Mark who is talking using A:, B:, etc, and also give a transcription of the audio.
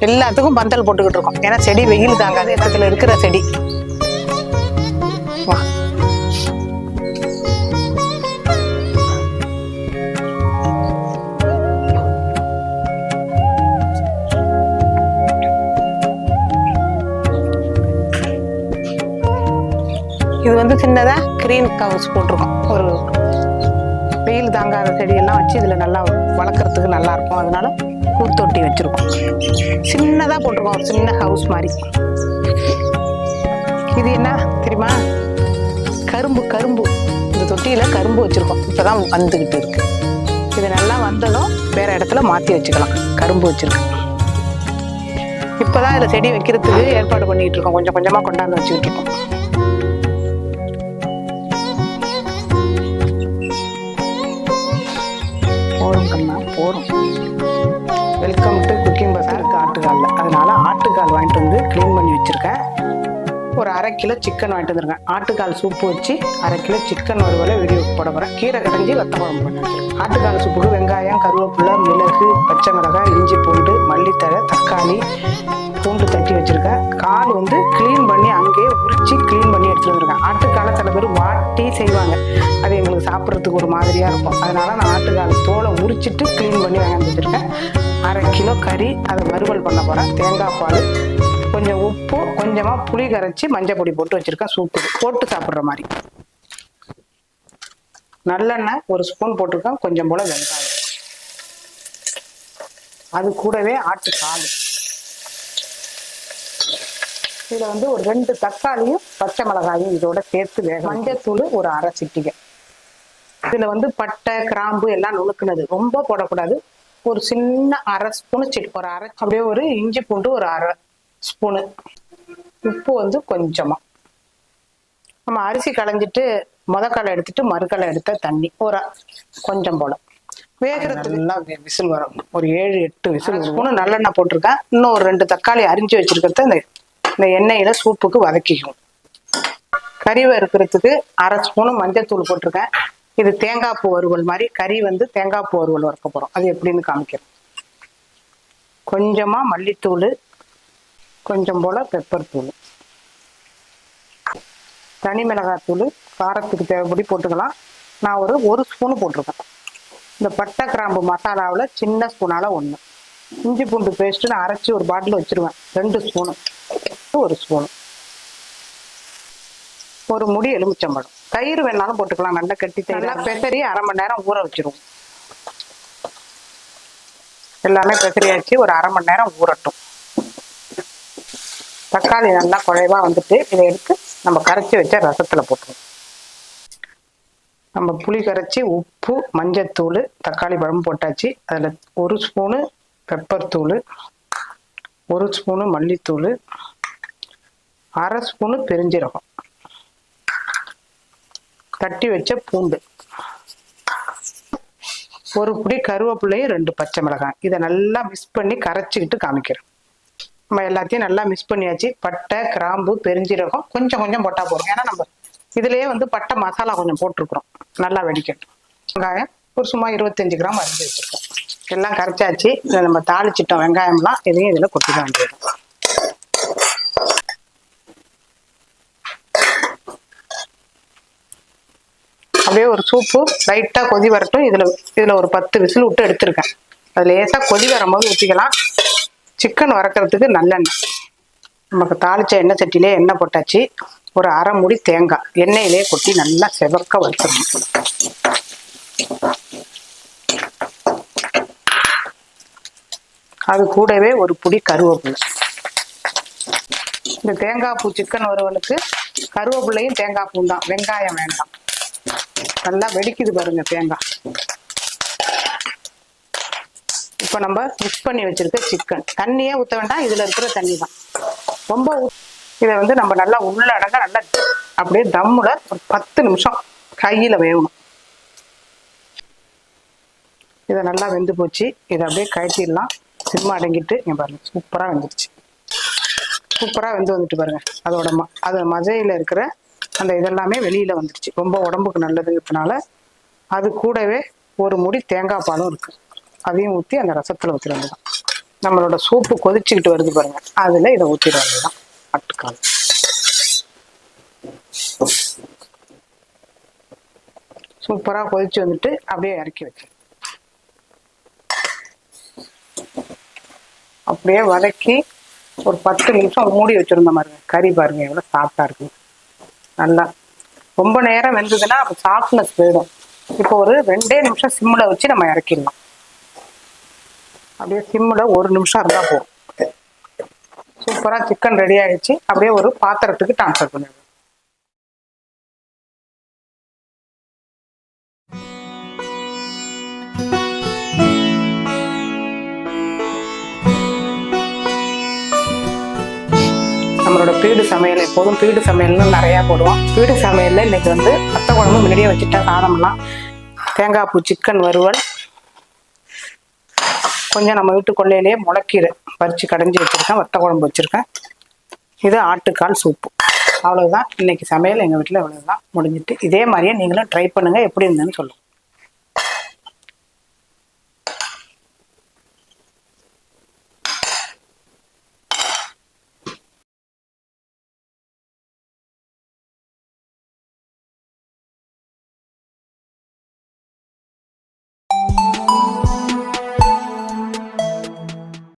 A: எல்லாத்துக்கும் பந்தல் போட்டுக்கிட்டு இருக்கோம். ஏன்னா செடி வெயில் தாங்காது இடத்துல இருக்கிற செடி. வா. இது வந்து சின்னதா கிரீன் கவர்ஸ் போட்டிருக்கோம். ஒரு வெயில் தாங்காத செடியெல்லாம் வச்சு இதில் நல்லா வளர்க்குறதுக்கு நல்லா இருக்கும். அதனால பூத்தொட்டி வச்சுருக்கோம். சின்னதாக போட்டிருக்கோம். ஒரு சின்ன ஹவுஸ் மாதிரி. இது என்ன தெரியுமா? கரும்பு கரும்பு. இந்த தொட்டியில் கரும்பு வச்சுருக்கோம். இப்போ தான் வந்துக்கிட்டு இருக்கு. இது நல்லா வந்ததும் வேற இடத்துல மாற்றி வச்சுக்கலாம். கரும்பு வச்சுருக்கோம் இப்போ தான் இதில் செடி வைக்கிறதுக்கு ஏற்பாடு பண்ணிகிட்டு இருக்கோம். கொஞ்சம் கொஞ்சமாக கொண்டாந்து வச்சுக்கிட்டு இருக்கோம். போகிறோம் கண்ணா போரும் வெல்கம் டு குக்கிங் பசாருக்கு ஆட்டுக்கால் அதனால ஆட்டுக்கால் வாங்கிட்டு வந்து க்ளீன் பண்ணி வச்சுருக்கேன். ஒரு அரை கிலோ சிக்கன் வாங்கிட்டு வந்துருங்க ஆட்டுக்கால் சூப்பு வச்சு அரை கிலோ சிக்கன் ஒரு வேலை வீடியோ போட போகிறேன் கீரை கடைஞ்சி வத்த குழம்பு பண்ணி ஆட்டுக்கால் சூப்புக்கு வெங்காயம் கருவேப்பிலை மிளகு பச்சை மிளகாய் இஞ்சி பூண்டு மல்லித்தழை தக்காளி பூண்டு தட்டி வச்சுருக்கேன். கால் வந்து க்ளீன் பண்ணி அங்கேயே உரிச்சு க்ளீன் பண்ணி எடுத்துகிட்டு வந்திருக்கேன். ஆட்டுக்காலை சில பேர் வாட்டி செய்வாங்க. அது எங்களுக்கு சாப்பிட்றதுக்கு ஒரு மாதிரியாக இருக்கும். அதனால் நான் ஆட்டுக்கால் தோலை உரிச்சிட்டு க்ளீன் பண்ணி வாங்கி வச்சிருக்கேன். அரை கிலோ கறி அதை வறுவல் பண்ண போகிறேன் தேங்காய் பால் கொஞ்சம் உப்பு கொஞ்சமாக புளி கரைச்சி மஞ்சள் பொடி போட்டு வச்சிருக்கேன் சூப்பு போட்டு சாப்பிட்ற மாதிரி. நல்லெண்ணெய் ஒரு ஸ்பூன் போட்டிருக்கேன் கொஞ்சம் போல வெங்காயம். அது கூடவே ஆட்டுக்கால் இதில் வந்து ஒரு ரெண்டு தக்காளியும் பச்சை மிளகாயும் இதோட சேர்த்து வேக மஞ்சத்தூள் ஒரு அரை சிட்டிகை. இதில் வந்து பட்டை கிராம்பு எல்லாம் நுணுக்குனது. ரொம்ப போடக்கூடாது. ஒரு சின்ன அரை ஸ்பூனு சிட்டு ஒரு அரை அப்படியே ஒரு இஞ்சி பூண்டு ஒரு அரை ஸ்பூனு உப்பு வந்து கொஞ்சமா. நம்ம அரிசி களைஞ்சிட்டு முதக்காலை எடுத்துட்டு மறுக்காலை எடுத்த தண்ணி. ஒரு கொஞ்சம் போல. வேகிறதுக்கு நல்லா விசில் வரும். ஒரு ஏழு எட்டு விசில் ஸ்பூனு நல்லெண்ணெய் போட்டிருக்கேன். இன்னும் ஒரு ரெண்டு தக்காளி அரிஞ்சு வச்சிருக்கிறத இந்த இந்த எண்ணெயில சூப்புக்கு வதக்கிக்கும். கறி வறுக்கிறதுக்கு அரை ஸ்பூனு மஞ்சத்தூள் போட்டிருக்கேன். இது தேங்காய் பூ வறுவல் மாதிரி கறி வந்து தேங்காய் பூ வறுவல் வறுக்க போறோம். அது எப்படின்னு காமிக்கிறேன். கொஞ்சமா மல்லித்தூள் கொஞ்சம் போல பெப்பர் தூள். தனி மிளகாய் தூள் காரத்துக்கு தேவைப்படி போட்டுக்கலாம். நான் ஒரு ஒரு ஸ்பூனு போட்டிருக்கேன். இந்த பட்டை கிராம்பு மசாலாவில் சின்ன ஸ்பூனால ஒன்று இஞ்சி பூண்டு பேஸ்ட்டு நான் அரைச்சி ஒரு பாட்டில் வச்சிருவேன். ரெண்டு ஸ்பூனு ஒரு ஸ்பூனு ஒரு முடி எலுமிச்சம்பழம். தயிர் வேணாலும் போட்டுக்கலாம். நல்லா கட்டி தயிர். நல்லா பெசரி அரை மணி நேரம் ஊற வச்சிருவோம். எல்லாமே பெசரியாச்சு ஒரு அரை மணி நேரம் ஊறட்டும். தக்காளி நல்லா குழைவா வந்துட்டு இதை எடுத்து நம்ம கரைச்சி வச்ச ரசத்தில் போட்டுருவோம். நம்ம புளி கரைச்சி உப்பு மஞ்சத்தூள் தக்காளி பழம் போட்டாச்சு. அதில் ஒரு ஸ்பூனு பெப்பர் தூள் ஒரு ஸ்பூனு மல்லித்தூள் அரை ஸ்பூனு பெருஞ்சீரகம். தட்டி வச்ச பூண்டு. ஒரு புடி கருவேப்பிள்ளையும் ரெண்டு பச்சை மிளகாய். இதை நல்லா மிக்ஸ் பண்ணி கரைச்சிக்கிட்டு காமிக்கிறேன். நம்ம எல்லாத்தையும் நல்லா மிக்ஸ் பண்ணியாச்சு. பட்டை கிராம்பு பெருஞ்சீரகம் கொஞ்சம் கொஞ்சம் போட்டா போதும். ஏன்னா நம்ம இதுலயே வந்து பட்டை மசாலா கொஞ்சம் போட்டிருக்கிறோம். நல்லா வெடிக்கட்டும். வெங்காயம் ஒரு சும்மா இருபத்தஞ்சு கிராம் அரிஞ்சு வச்சிருக்கோம். எல்லாம் கரைச்சாச்சு. இதை நம்ம தாளிச்சிட்டோம். வெங்காயம்லாம் இதையும் இதில் கொட்டிட வேண்டியது. அப்படியே ஒரு சூப்பு லைட்டாக கொதி வரட்டும். இதில் இதில் ஒரு பத்து விசில் விட்டு எடுத்திருக்கேன். அது லேசாக கொதி வரும்போது ஊற்றிக்கலாம் சிக்கன் வறக்கிறதுக்கு நல்லெண்ணெய். நமக்கு தாளித்த எண்ணெய் சட்டிலே எண்ணெய் போட்டாச்சு. ஒரு அரை முடி தேங்காய். எண்ணெயிலே கொட்டி நல்லா செவக்க வறுத்துடணும் அது கூடவே ஒரு புடி கருவேப்பிலை. இந்த தேங்காய் பூ சிக்கன் வறுவலுக்கு கருவேப்பிலையும் தேங்காய் பூ தான். வெங்காயம் வேண்டாம். நல்லா வெடிக்குது பாருங்க தேங்காய். இப்போ நம்ம மிக்ஸ் பண்ணி வச்சிருக்க சிக்கன் தண்ணியே ஊற்ற வேண்டாம் இதுல இருக்கிற தண்ணி தான் ரொம்ப இதை வந்து நம்ம நல்லா உள்ளடங்க நல்லா அப்படியே தம்முல ஒரு பத்து நிமிஷம் கையில வேகணும். இதை நல்லா வெந்து போச்சு. இதை அப்படியே கழட்டிடலாம். சிம்மா அடங்கிட்டு இங்க பாருங்க சூப்பரா வெந்துருச்சு. சூப்பரா வெந்து வந்துட்டு பாருங்க அதோட ம அது மஜையில இருக்கிற அந்த இதெல்லாமே வெளியில வந்துருச்சு. ரொம்ப உடம்புக்கு நல்லதுங்கிறதுனால அது கூடவே ஒரு முடி தேங்காய் பாலும் இருக்கு. அதையும் ஊற்றி அந்த ரசத்துல ஊற்றி வந்துடும் நம்மளோட சூப்பு கொதிச்சுக்கிட்டு வருது பாருங்க. அதுல இதை ஊற்றிட வந்துடும் ஆட்டுக்கால் சூப்பரா கொதிச்சு வந்துட்டு அப்படியே இறக்கி வச்சு அப்படியே வதக்கி ஒரு பத்து நிமிஷம் மூடி வச்சிருந்த பாருங்க கறி பாருங்க எவ்வளவு சாஃப்டாக இருக்கு. நல்லா. ரொம்ப நேரம் வெந்ததுன்னா அப்போ சாஃப்ட்னஸ் போயிடும். இப்போ ஒரு ரெண்டே நிமிஷம் சிம்மில் வச்சு நம்ம இறக்கிடலாம். அப்படியே சிம்மில் ஒரு நிமிஷம் இருந்தால் போகும் சூப்பராக சிக்கன் ரெடி ஆயிடுச்சு. அப்படியே ஒரு பாத்திரத்துக்கு ட்ரான்ஸ்ஃபர் பண்ணிடுவோம் நம்மளோட பீடு சமையல் எப்போதும் பீடு சமையல்னு நிறையா போடுவோம். பீடு சமையலில் இன்னைக்கு வந்து வத்த குழம்பு முன்னாடியே வச்சுட்டா சாதம்லாம். தேங்காய் பூ சிக்கன் வறுவல் கொஞ்சம் நம்ம வீட்டு கொள்ளையிலேயே முளக்கீரை பறித்து கடைஞ்சி வச்சுருக்கேன் வத்த குழம்பு வச்சுருக்கேன். இது ஆட்டுக்கால் சூப்பு. அவ்வளோதான் இன்றைக்கி சமையல் எங்கள் வீட்டில் இவ்வளவுதான். முடிஞ்சிட்டு இதே மாதிரியே நீங்களும் ட்ரை பண்ணுங்கள் எப்படி இருந்ததுன்னு சொல்லுங்கள்